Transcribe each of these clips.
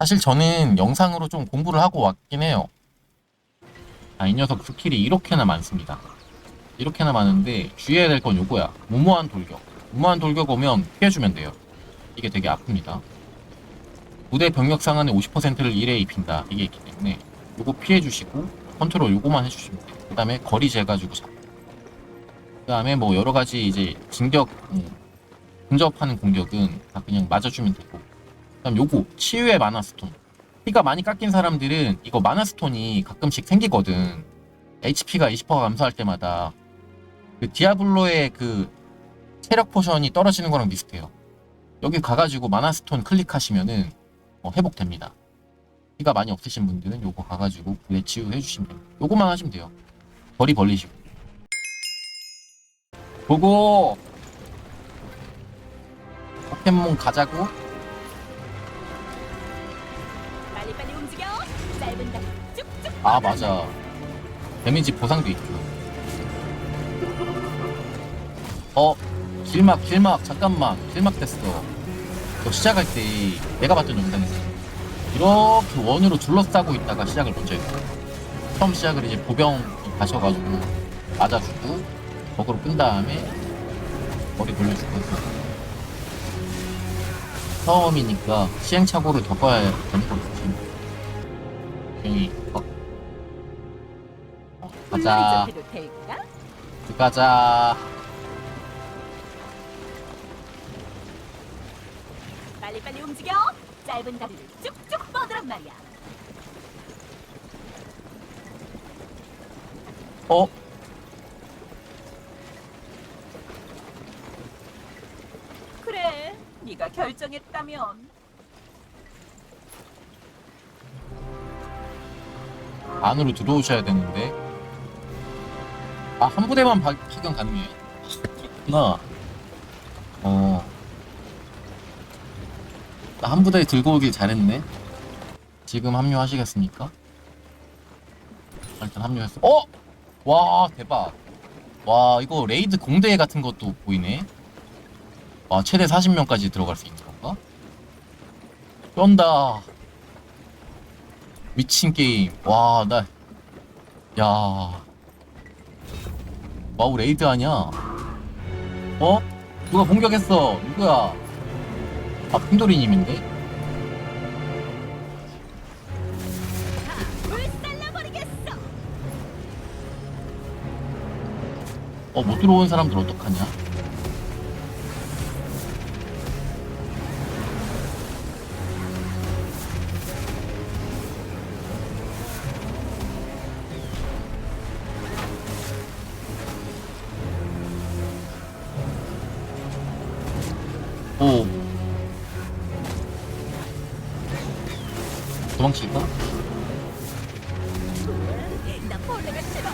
사실 저는 영상으로 좀 공부를 하고 왔긴 해요. 아, 이 녀석 스킬이 이렇게나 많습니다. 이렇게나 많은데 주의해야 될 건 요거야. 무모한 돌격. 무모한 돌격 오면 피해주면 돼요. 이게 되게 아픕니다. 무대 병력 상한의 50%를 1에 입힌다. 이게 있기 때문에 요거 피해주시고 컨트롤 요거만 해주시면 돼요. 그 다음에 거리 재가지고 잡고. 그 다음에 뭐 여러 가지 이제 진격, 음, 근접하는 공격은 다 그냥 맞아주면 되고. 그 다음 요거 치유의 마나스톤. 피가 많이 깎인 사람들은 이거 마나스톤이 가끔씩 생기거든. HP가 20% 감소할 때마다 그 디아블로의 그 체력 포션이 떨어지는 거랑 비슷해요. 여기 가가지고 마나스톤 클릭하시면은 어, 회복됩니다. 피가 많이 없으신 분들은 요거 가가지고 부대 치유해 주시면 돼요. 요거만 하시면 돼요. 거리 벌리시고. 보고 포켓몬 가자고. 아 맞아. 데미지 보상도 있죠. 어 길막 길막 잠깐만 길막 됐어. 너 시작할 때 내가 봤던 영상에서 이렇게 원으로 둘러싸고 있다가 시작을 먼저 했어. 처음 시작을 이제 보병 가셔가지고 맞아주고 거꾸로 끈 다음에 머리 돌려주고 처음이니까 시행착오를 겪어야 되는 거겠지. 괜히 가자? 가자 빨리 빨리 움직여. 짧은 다리를 쭉쭉 뻗으란 말이야. 어 그래. 네가 결정했다면. 안으로 들어오셔야 되는데 아 한 부대만 파, 파견 가능해 그렇구나 어 나 한 부대 들고 오길 잘했네 지금 합류하시겠습니까? 일단 합류했어 어! 와 대박 와 이거 레이드 공대 같은 것도 보이네 와 최대 40명까지 들어갈 수 있는 건가? 쩐다 미친 게임. 와, 나, 야. 와우, 레이드 아냐? 어? 누가 공격했어? 누구야? 아? 불살라버리겠어. 어, 못 들어온 사람들 어떡하냐? 오. 도망칠까? 나 벌레가 싫어.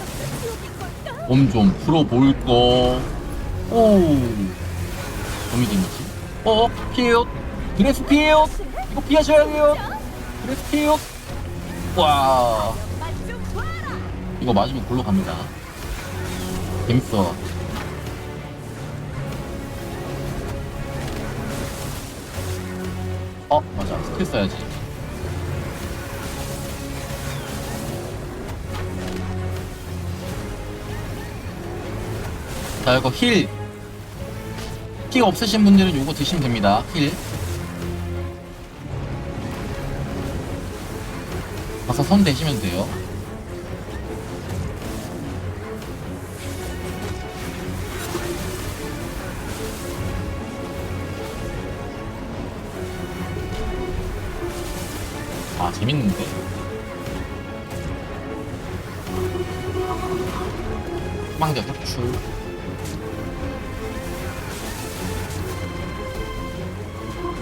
여기가 지옥인 걸까? 몸좀 풀어볼 거. 오. 몸이 데미지. 어, 피해요. 드레스 피해요. 이거 피하셔야 돼요. 드레스 피해요. 와. 이거 맞으면 골로 갑니다. 재밌어. 어, 맞아. 스킬 써야지. 자, 이거 힐. 힐 없으신 분들은 요거 드시면 됩니다. 힐. 가서 선 대시면 돼요. 아 재밌는데? 망자 격출.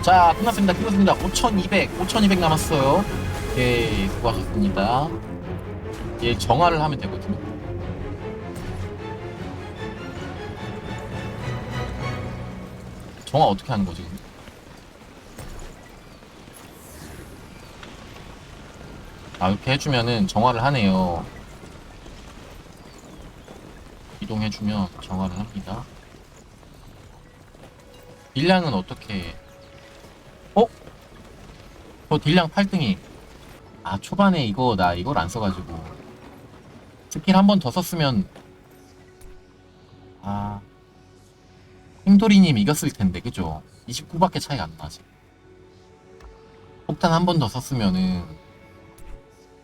자 끝났습니다. 끝났습니다. 5200 5200 남았어요. 오케이 수고하셨습니다. 얘 정화를 하면 되거든요 정화 어떻게 하는 거지 근데? 아, 이렇게 해주면은 정화를 하네요. 이동해주면 정화를 합니다. 일량은 어떻게, 어? 저 딜량 8등이 아 초반에 이거 나 이걸 안 써가지고 스킬 한 번 더 썼으면 아 행돌이님 이겼을 텐데 그죠? 29밖에 차이가 안 나지 폭탄 한 번 더 썼으면은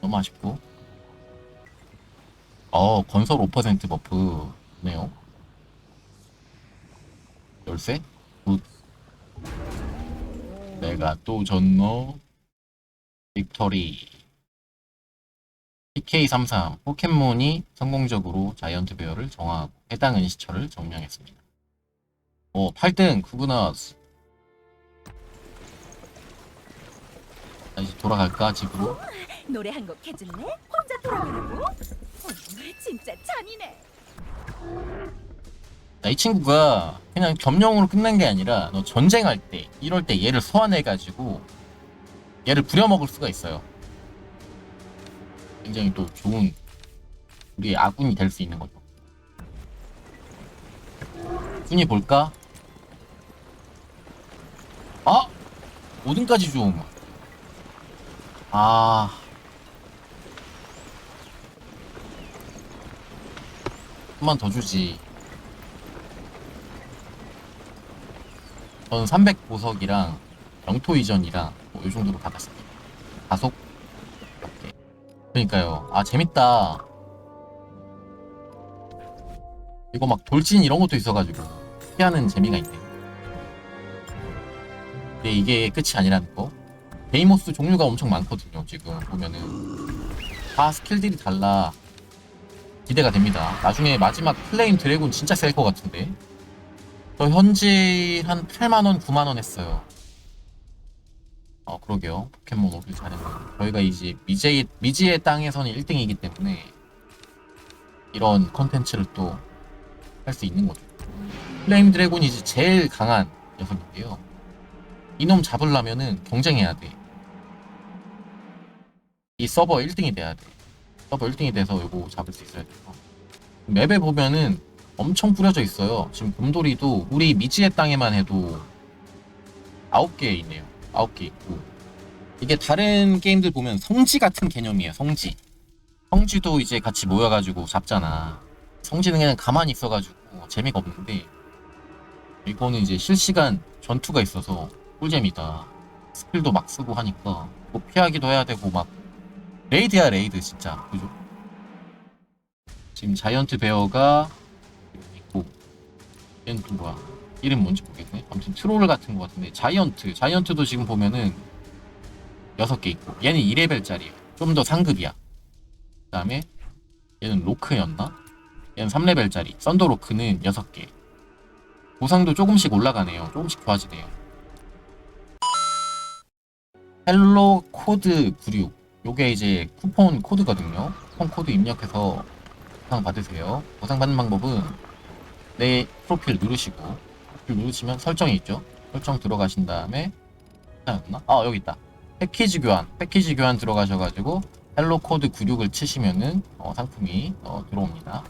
너무 아쉽고. 어 건설 5% 버프네요. 열쇠? 굿. 내가 또 졌노. 빅터리. PK33 포켓몬이 성공적으로 자이언트 베어를 정화하고 해당 은시처를 점령했습니다. 오 8등. 구그나스. 다시 돌아갈까 집으로 노래 한 곡 해줄래? 혼자 돌아가라고? 오늘 진짜 잔이네. 자, 이 친구가 그냥 점령으로 끝난 게 아니라 너 전쟁할 때 이럴 때 얘를 소환해가지고 얘를 부려먹을 수가 있어요. 굉장히 또 좋은 우리의 아군이 될 수 있는 거죠. 순위 볼까? 아! 5등까지 좀. 아. 한 번 더 주지. 저는 300 보석이랑 영토 이전이랑 뭐이 정도로 받았습니다. 몇 개. 그러니까요. 아 재밌다. 이거 막 돌진 이런 것도 있어가지고 피하는 재미가 있네. 근데 이게 끝이 아니라는 거. 데이모스 종류가 엄청 많거든요. 지금 보면은 다 스킬들이 달라. 기대가 됩니다. 나중에 마지막 플레임 드래곤 진짜 셀 것 같은데. 저 현지 한 8만원, 9만원 했어요. 어, 그러게요. 포켓몬 오길 잘했네. 저희가 이제 미지의, 미지의 땅에서는 1등이기 때문에 이런 컨텐츠를 또 할 수 있는 거죠. 플레임 드래곤이 이제 제일 강한 녀석인데요. 이놈 잡으려면은 경쟁해야 돼. 이 서버 1등이 돼야 돼. 서버 1등이 돼서 이거 잡을 수 있어야 돼요. 맵에 보면은 엄청 뿌려져 있어요. 지금 곰돌이도 우리 미지의 땅에만 해도 9개 있네요. 9개 있고. 이게 다른 게임들 보면 성지 같은 개념이에요. 성지. 성지도 이제 같이 모여가지고 잡잖아. 성지는 그냥 가만히 있어가지고 재미가 없는데 이거는 이제 실시간 전투가 있어서 꿀잼이다. 스킬도 막 쓰고 하니까 뭐 피하기도 해야 되고 막 레이드야 레이드 진짜. 그죠? 지금 자이언트 베어가 있고 얘는 또 뭐야? 이름 뭔지 모르겠네. 아무튼 트롤 같은 것 같은데 자이언트. 자이언트도 지금 보면은 6개 있고 얘는 2레벨짜리야. 좀 더 상급이야. 그 다음에 얘는 로크였나? 얘는 3레벨짜리. 썬더 로크는 6개. 보상도 조금씩 올라가네요. 조금씩 좋아지네요. 헬로 코드 96 요게 이제 쿠폰 코드거든요. 쿠폰 코드 입력해서 보상 받으세요. 보상 받는 방법은 내 프로필 누르시고 프로필 누르시면 설정이 있죠? 설정 들어가신 다음에 였나? 아 여기 있다. 패키지 교환. 패키지 교환 들어가셔가지고 헬로 코드 96을 치시면은 어, 상품이 어, 들어옵니다